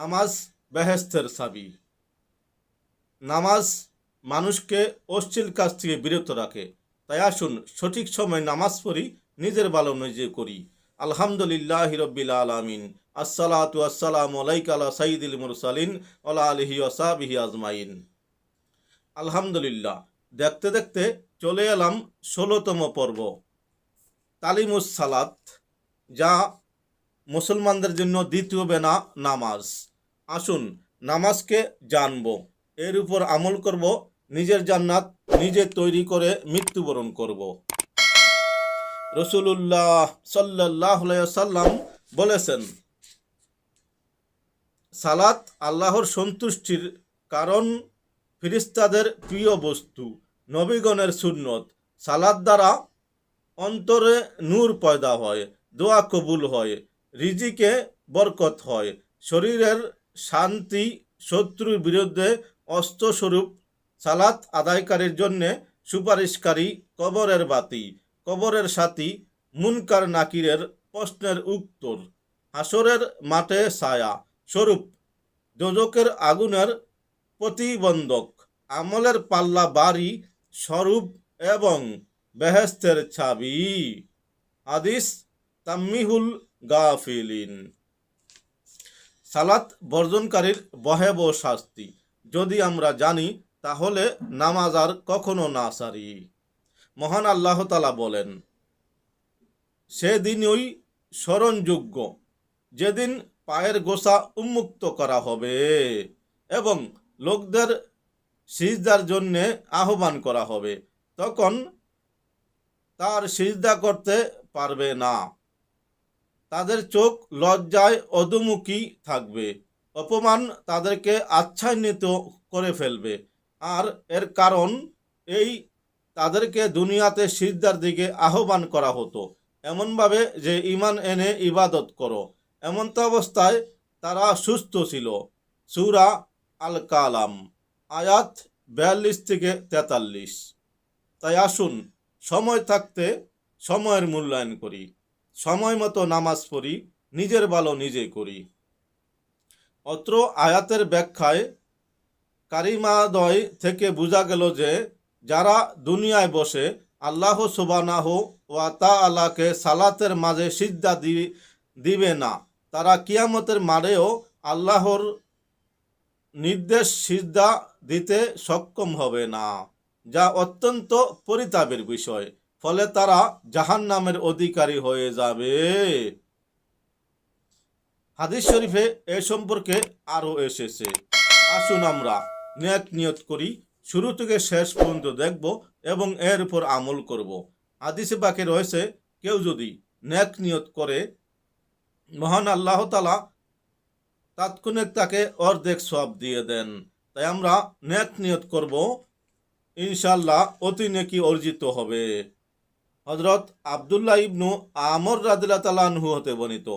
নামাজ বেহেস্তের সাবি নামাজ মানুষকে অশ্লীল কাজ থেকে বিরত রাখে। তাই আসুন সঠিক সময় নামাজ পড়ি, নিজের ভালো নিজে করি। আলহামদুলিল্লাহ রব্বিল আলামিন। আসসালাতু আসসালামু আলাইকা আলা সাইয়্যিদিল মুরসালিন ওলা আলিহি ওয়াসাবিহি আজমাইন। আলহামদুলিল্লাহ। দেখতে দেখতে চলে এলাম ষোলোতম পর্ব। তালিমুস সালাত, যা মুসলমানদের জন্য দ্বিতীয় বেনা নামাজ। আসুন, নামাজকে জানব। এর উপর আমল করব, নিজের জান্নাত নিজে তৈরি করে মৃত্যুবরণ করব। রসুল্লাহ সাল্লাহ সাল্লাম বলেছেন, সালাত আল্লাহর সন্তুষ্টির কারণ ফিরিস্তাদের প্রিয় বস্তু, নবীগণের সুন্নত। সালাদ দ্বারা অন্তরে নূর পয়দা হয়, দোয়া কবুল হয়, রিজিকে বরকত হয়, শরীরের শান্তি শত্রুর বিরুদ্ধে অস্ত্রস্বরূপ সালাত আদায়কারীর জন্যে সুপারিশকারী কবরের বাতি, কবরের সাথী মুনকার নাকিরের প্রশ্নের উত্তর। হাসরের মাঠে ছায়া স্বরূপ দোজকের আগুনের প্রতিবন্ধক, আমলের পাল্লা বাড়ি স্বরূপ এবং বেহেস্তের ছাবি আদিস তাম্মিহুল গাফিলিন। সালাত বর্জনকারীর ভয়াবহ শাস্তি। যদি আমরা জানি, তাহলে নামাজ আর কখনো না সারি। মহান আল্লাহ তালা বলেন সেদিনই স্মরণযোগ্য। যেদিন পায়ের গোসা উন্মুক্ত করা হবে এবং লোকদের সিজদার জন্যে আহ্বান করা হবে, তখন তার সিজদা করতে পারবে না। তাদের চোখ লজ্জায় অধুমুখী থাকবে। অপমান তাদেরকে আচ্ছান্বিত করে ফেলবে। আর এর কারণ, এই তাদেরকে দুনিয়াতে সিদ্ধার দিকে আহ্বান করা হতো। এমনভাবে যে ইমান এনে ইবাদত করো। এমন্ত অবস্থায় তারা সুস্থ ছিল। সুরা আল কালাম আয়াত বিয়াল্লিশ থেকে তেতাল্লিশ। তাই আসুন, সময় থাকতে সময়ের মূল্যায়ন করি। সময় মতো নামাজ পড়ি, নিজের ভালো নিজে করি। অত্র আয়াতের ব্যাখ্যায় কারিমাদয় থেকে বোঝা গেল যে, যারা দুনিয়ায় বসে আল্লাহ সুবানাহ ওয়া তা আল্লাহকে সালাতের মাঝে সিদ্ধা দিবে না, তারা কিয়ামতের মারেও আল্লাহর নির্দেশ সিদ্ধা দিতে সক্ষম হবে না, যা অত্যন্ত পরিতাপের বিষয়। ফলে তারা জাহান নামের অধিকারী হয়ে যাবে। হাদিস শরীফে এ সম্পর্কে আরও এসেছে। আসুন আমরা ন্যাক নিয়ত করি, শুরু থেকে শেষ পর্যন্ত দেখব এবং এর উপর আমল করব। হাদিসে বাকি রয়েছে, কেউ যদি ন্যাক নিয়ত করে, মহান আল্লাহ তালা তাৎক্ষণিক তাকে অর্ধেক সব দিয়ে দেন। তাই আমরা ন্যাক নিয়ত করব ইনশাল্লাহ অতি নেকি অর্জিত হবে। হজরত আবদুল্লাহ ইবনু আমর রাদিল্লা তালাহু হতে বর্ণিত।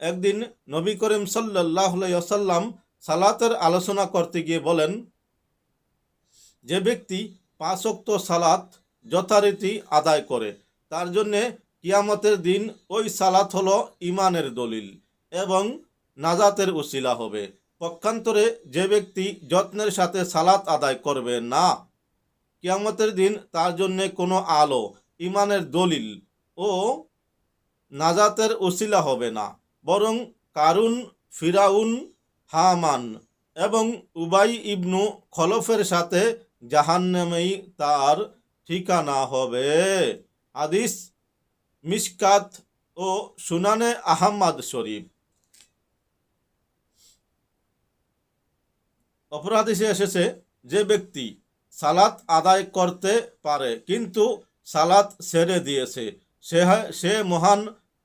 একদিন নবী করিম সাল্লাহ সাল্লাম সালাতের আলোচনা করতে গিয়ে বলেন, যে ব্যক্তি পাঁচক্ত সালাত যথারীতি আদায় করে, তার জন্যে কিয়ামতের দিন ওই সালাত হলো ইমানের দলিল এবং নাজাতের উসিলা হবে। পক্ষান্তরে যে ব্যক্তি যত্নের সাথে সালাত আদায় করবে না, কিয়ামতের দিন তার জন্যে কোনো আলো ইমানের দলিল ও নাজাতের উসিলা হবে না, বরং কারুন, ফিরাউন, হামান এবং উবাই ইবনু খলফের সাথে জাহান্নামেই তার ঠিকানা হবে। আদিস মিসকাত ও সুনানে আহম্মদ শরীফ। অপরাধীসে এসেছে যে ব্যক্তি সালাত আদায় করতে পারে, কিন্তু সালাত ছেড়ে দিয়েছে। সে সে মহান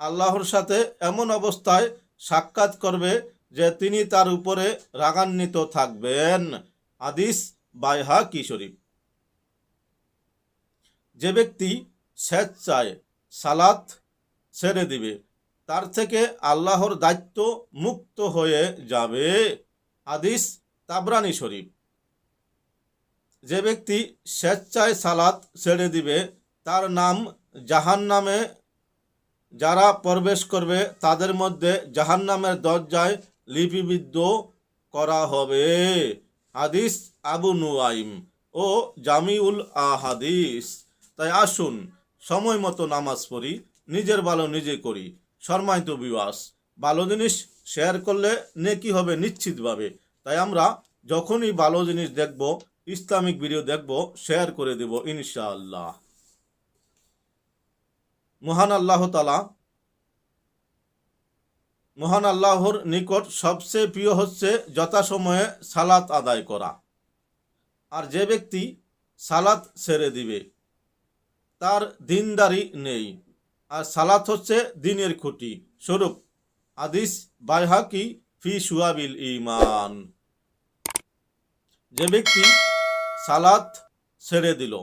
আল্লাহর সাথে এমন অবস্থায় সাক্ষাৎ করবে যে তিনি তার উপরে রাগান্বিত থাকবেন। আদিস বাইহা কি শরীফ? যে ব্যক্তি স্বেচ্ছায় সালাত ছেড়ে দিবে, তার থেকে আল্লাহর দায়িত্ব মুক্ত হয়ে যাবে। আদিস তাবরানি শরীফ। যে ব্যক্তি স্বেচ্ছায় সালাত ছেড়ে দিবে তার নাম জাহান নামে যারা প্রবেশ করবে, তাদের মধ্যে জাহান্নামের দরজায় লিপিবিদ্ধ করা হবে। হাদিস আবু নুয়াইম ও জামিউল আহাদিস। তাই আসুন, সময় মতো নামাজ পড়ি, নিজের ভালো নিজে করি। সম্মানিত বিবাস ভালো জিনিস শেয়ার করলে নেকি হবে নিশ্চিতভাবে। তাই আমরা যখনই ভালো জিনিস দেখব, ইসলামিক ভিডিও দেখব, শেয়ার করে দেব, ইনশাআল্লাহ। মহান আল্লাহ তালা মহান আল্লাহর নিকট সবচেয়ে প্রিয় হচ্ছে যথাসময়ে সালাত আদায় করা। আর যে ব্যক্তি সালাত ছেড়ে দিবে, তার দিনদারি নেই। আর সালাত হচ্ছে দিনের খুঁটি। স্বরূপ আদিস বাইহাকি ফি সুয়াবিল ইমান যে ব্যক্তি সালাত ছেড়ে দিল,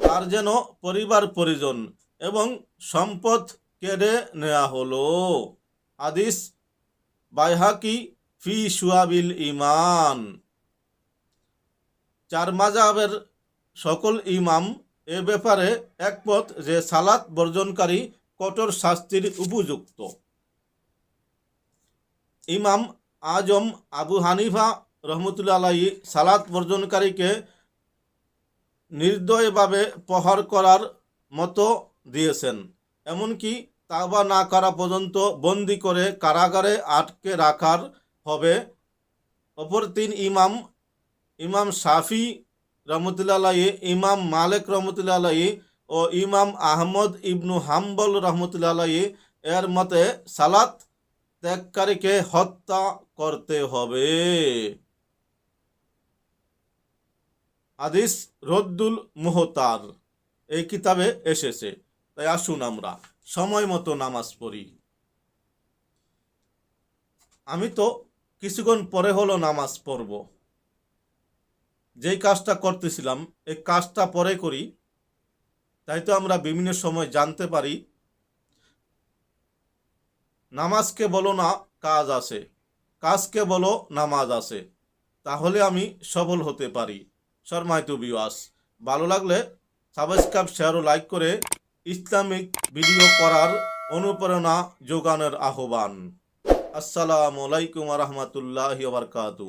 তার যেন পরিবার পরিজন এবং সম্পদ কেড়ে নেওয়া হলো। আদিস বাইহাকি ফি সুয়াবিল ইমান চার মাজাবের সকল ইমাম এ ব্যাপারে একমত যে সালাত বর্জনকারী কঠোর শাস্তির উপযুক্ত। ইমাম আজম আবু হানিফা রহমতুল্লা আলাই সালাত বর্জনকারীকে নির্দয়ভাবে প্রহার করার মতো দিয়েছেন। এমনকি তাওবা না করা পর্যন্ত বন্দি করে কারাগারে আটকে রাখার হবে অপর তিন ইমাম ইমাম শাফি রহমতুল্লাহ, ইমাম মালিক রহমতুল্লাহ ও ইমাম আহমদ ইবনু হাম্বল রহমতুল্লাহ এর মতে সালাত ত্যাগকারীকে হত্যা করতে হবে। আদিস রদ্দুল মোহতার এই কিতাবে এসেছে। তাই আসুন আমরা, সময় মতো নামাজ পড়ি। আমি তো কিছুক্ষণ পরে হলো নামাজ পড়ব। যেই কাজটা করতেছিলাম, এই কাজটা পরে করি। তাই তো আমরা বিভিন্ন সময় জানতে পারি নামাজকে বলো না কাজ আছে কাজকে বলো নামাজ আছে। তাহলে আমি সফল হতে পারি। শর্মায় শর্মায়তু বিওয়াস ভালো লাগলে সাবস্ক্রাইব, শেয়ার ও লাইক করে ইসলামিক ভিডিও করার অনুপ্রেরণা যোগানের আহ্বান। আসসালামু আলাইকুম রহমতুল্লাহ বারকাতু